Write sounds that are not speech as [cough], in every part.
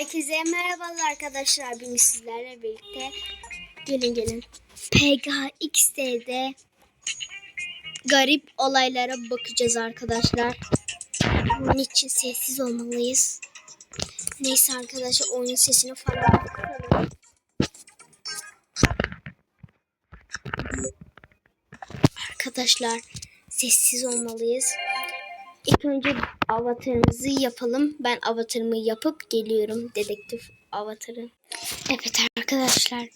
Herkese merhabalar arkadaşlar. Bugün sizlerle birlikte gelin gelin. PGX'de garip olaylara bakacağız arkadaşlar. Bunun için sessiz olmalıyız. Neyse arkadaşlar oyunun sesini falan. Arkadaşlar sessiz olmalıyız. İlk önce avatarımızı yapalım. Ben avatarımı yapıp geliyorum. Dedektif avatarı. Evet arkadaşlar.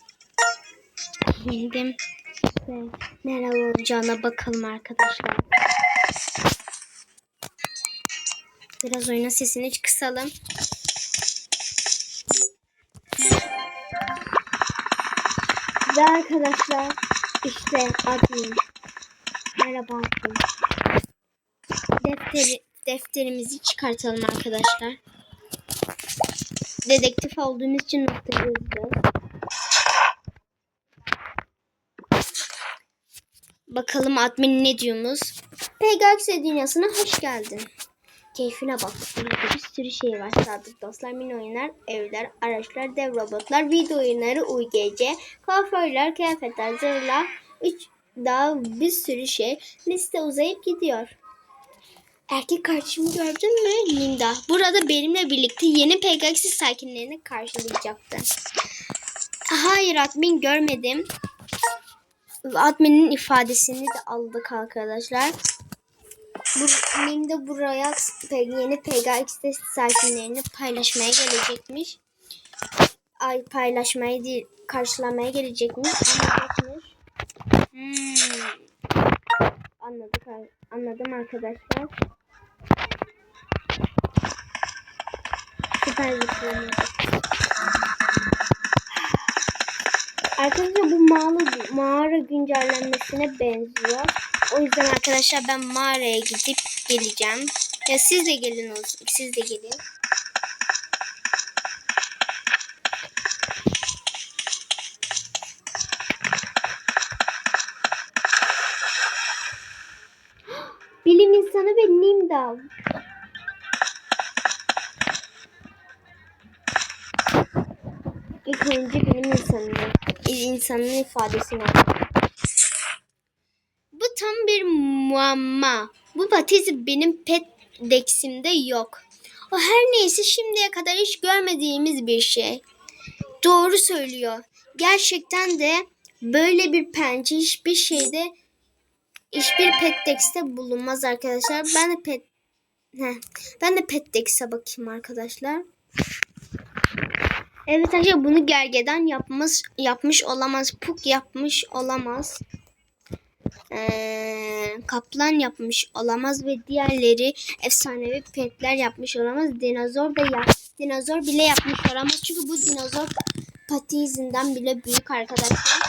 Yendim. Ve neler olacağına bakalım arkadaşlar. Biraz oyunun sesini kısalım. Ve arkadaşlar işte admin. Merhaba admin defteri, defterimizi çıkartalım arkadaşlar. Dedektif olduğumuz için nokta yazacağız. Bakalım admin ne diyormuş. PGX dünyasına hoş geldin. Keyfine bak. Burada bir sürü şey var. Sadık dostlar, mini oyunlar, evler, araçlar, dev robotlar, video oyunları, UGC, kuaförler, kıyafetler, zırhlar, üç daha bir sürü şey. Liste uzayıp gidiyor. Erkek kardeşimi gördün mü Linda? Burada benimle birlikte yeni PKX sakinlerini karşılayacaktı. Hayır admin görmedim. Admin'in ifadesini de aldık arkadaşlar. Bu, Linda buraya yeni PKX sakinlerini paylaşmaya gelecekmiş. Ay paylaşmaya değil karşılamaya gelecekmiş geçmiş. Hmm. Anladık, anladım arkadaşlar. Arkadaşlar bu mağara, mağara güncellenmesine benziyor. O yüzden arkadaşlar ben mağaraya gidip geleceğim. Ya siz de gelin olsun. Siz de gelin. [gasps] Bilim insanı ve Nimdal. Önce bilim insanı, insanın ifadesini alalım. Bu tam bir muamma. Bu patizi benim pet deximde yok. O her neyse şimdiye kadar hiç görmediğimiz bir şey. Doğru söylüyor. Gerçekten de böyle bir pençe hiçbir şeyde hiçbir Petdex'te bulunmaz arkadaşlar. Ben de Pet Heh, ben de Petdex'e bakayım arkadaşlar. Evet arkadaşlar bunu gergeden yapmış yapmış olamaz. Puk yapmış olamaz. Ee, kaplan yapmış olamaz ve diğerleri efsanevi petler yapmış olamaz. Dinozor da yap dinozor bile yapmış olamaz. Çünkü bu dinozor pati izinden bile büyük arkadaşlar.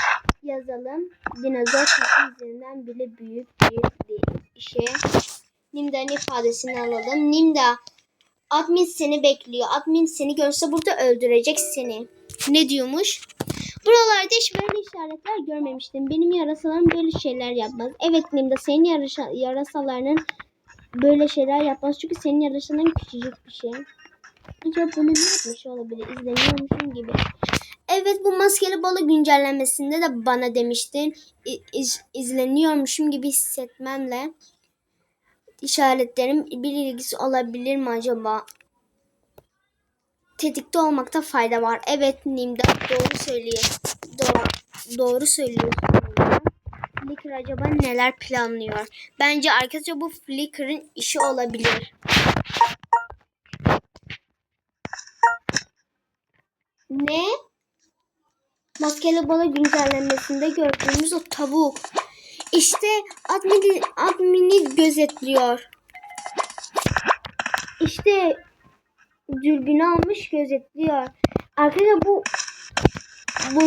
Yazalım. Dinozor pati izinden bile büyük bir şey. Nimda'nın ifadesini alalım. Nimda Admin seni bekliyor. Admin seni görse burada öldürecek seni. Ne diyormuş? Buralarda hiç böyle işaretler görmemiştim. Benim yarasalarım böyle şeyler yapmaz. Evet Nimda senin yarasa, yarasalarının böyle şeyler yapmaz. Çünkü senin yarasaların küçücük bir şey. Acaba bunu ne yapmış olabilir? İzleniyormuşum gibi. Evet bu maskeli balı güncellenmesinde de bana demiştin. İz, izleniyormuşum gibi hissetmemle işaretlerin bir ilgisi olabilir mi acaba? Tetikte olmakta fayda var. Evet Nimda doğru söylüyor. Doğru, doğru söylüyor. Flickr acaba neler planlıyor? Bence arkadaşlar bu Flickr'ın işi olabilir. Ne? Maskeli bala güncellenmesinde gördüğümüz o tavuk. İşte admini, admini gözetliyor. İşte dürbünü almış gözetliyor. Arkadaşlar bu bu,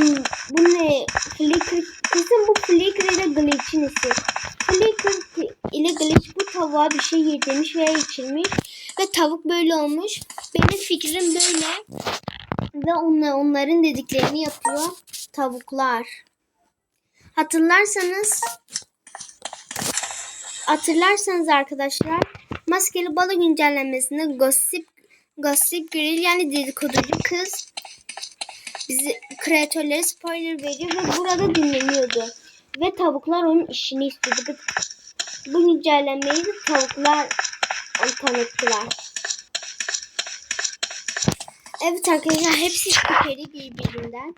bu ne? Flickr kesin bu Flickr ile Glitch'in isi. Flickr ile Glitch bu tavuğa bir şey yedirmiş veya içirmiş. Ve tavuk böyle olmuş. Benim fikrim böyle. Ve onlar, onların dediklerini yapıyor tavuklar. Hatırlarsanız hatırlarsanız arkadaşlar maskeli balı güncellenmesinde Gossip Gossip Girl yani dedikoducu kız bizi kreatörlere spoiler veriyor ve burada dinleniyordu. Ve tavuklar onun işini istedi. Bu güncellemeyi de tavuklar tanıttılar. Evet arkadaşlar hepsi şüpheli birbirinden.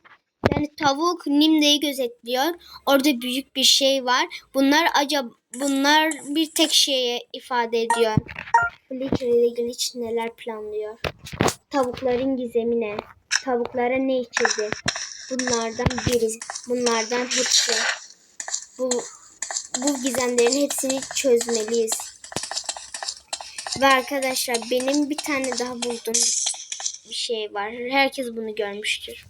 Yani tavuk Nimde'yi gözetliyor. Orada büyük bir şey var. Bunlar acaba bunlar bir tek şeye ifade ediyor. Flicker ile Glitch neler planlıyor? Tavukların gizemi ne? Tavuklara ne içirdi? Bunlardan biri. Bunlardan hepsi. Bu bu gizemlerin hepsini çözmeliyiz. Ve arkadaşlar benim bir tane daha bulduğum bir şey var. Herkes bunu görmüştür.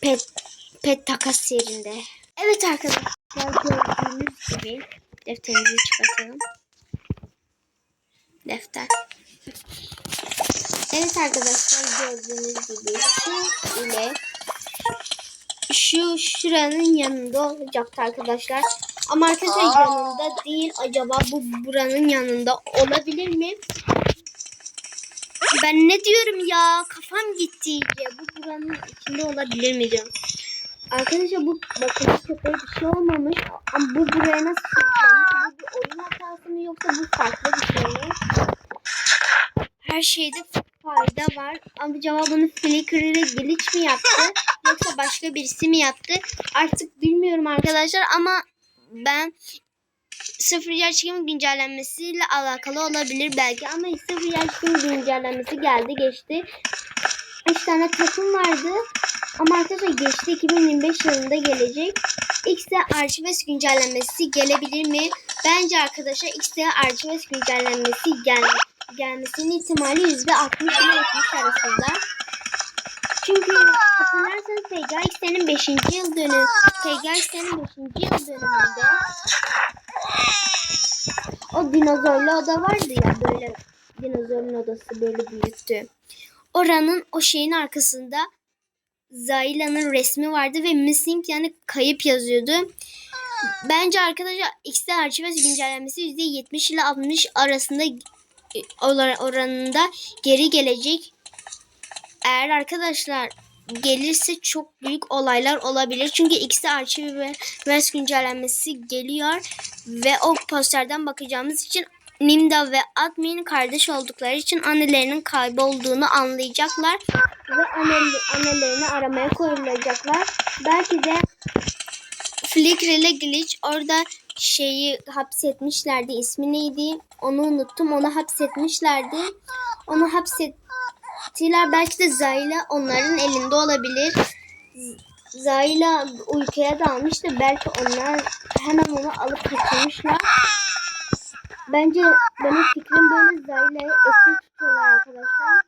Pet pet takas yerinde. Evet arkadaşlar gördüğünüz gibi defterimizi çıkartalım. Defter. Evet arkadaşlar gördüğünüz gibi şu ile şu şuranın yanında olacaktı arkadaşlar. Ama arkadaşlar yanında değil. Acaba bu buranın yanında olabilir mi? Ben ne diyorum ya? Kafam gitti iyice. Bu buranın içinde olabilir mi diyorum. Arkadaşlar bu bakın köpeğe bir şey olmamış. Ama bu buraya nasıl sürüklenmiş? Bu bir oyun hatası mı yoksa bu farklı bir şey mi? Her şeyde fayda var. Ama acaba bunu Flickr ile Glitch mi yaptı? Yoksa başka birisi mi yaptı? Artık bilmiyorum arkadaşlar ama ben sıfır yer çekimi güncellenmesiyle alakalı olabilir belki ama sıfır çekimi güncellenmesi geldi geçti. 3 tane takım vardı ama arkadaşlar geçti 2025 yılında gelecek. X'de Archives güncellenmesi gelebilir mi? Bence arkadaşlar X'de Archives güncellenmesi gel gelmesinin ihtimali %60 ile 70 arasında. Çünkü hatırlarsanız PGX'lerin 5. yıl dönümü PGX'lerin 5. yıl dönümünde o dinozorlu oda vardı ya böyle dinozorun odası böyle büyüktü. Oranın o şeyin arkasında Zayla'nın resmi vardı ve missing yani kayıp yazıyordu. Bence arkadaşlar X'de Archives güncellenmesi %70 ile 60 arasında e, oranında geri gelecek. Eğer arkadaşlar gelirse çok büyük olaylar olabilir. Çünkü X'de Archives güncellenmesi geliyor ve o posterden bakacağımız için Nimda ve Admin kardeş oldukları için annelerinin kaybolduğunu anlayacaklar ve anne, annelerini aramaya koyulacaklar. Belki de Flickr ile Glitch orada şeyi hapsetmişlerdi. İsmi neydi? Onu unuttum. Onu hapsetmişlerdi. Onu hapsettiler. Belki de Zayla onların elinde olabilir. Zayla uykuya dalmıştı. Belki onlar hemen onu alıp kaçırmışlar. Bence benim fikrim böyle Zayla'yı esir tutuyorlar arkadaşlar.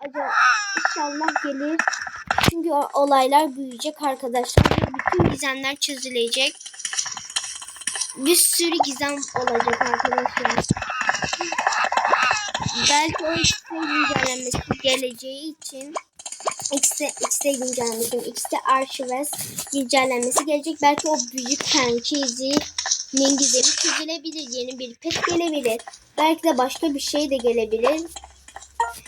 Acaba inşallah gelir. Çünkü olaylar büyüyecek arkadaşlar. Bütün gizemler çözülecek. Bir sürü gizem olacak arkadaşlar. Belki o X'de güncellenmesi geleceği için X'de, X'de güncellenmesi, X'de Archives güncellenmesi gelecek. Belki o büyük pençezi Nin gizemi çözülebilir. Yeni bir pet gelebilir. Belki de başka bir şey de gelebilir.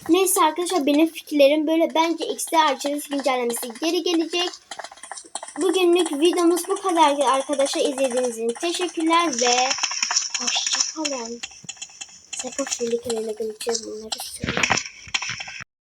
Neyse arkadaşlar benim fikirlerim böyle. Bence X'de Archives güncellemesi geri gelecek. Bugünlük videomuz bu kadar arkadaşlar. izlediğiniz için teşekkürler ve hoşçakalın. Sakın Flickr ile bunları söyle.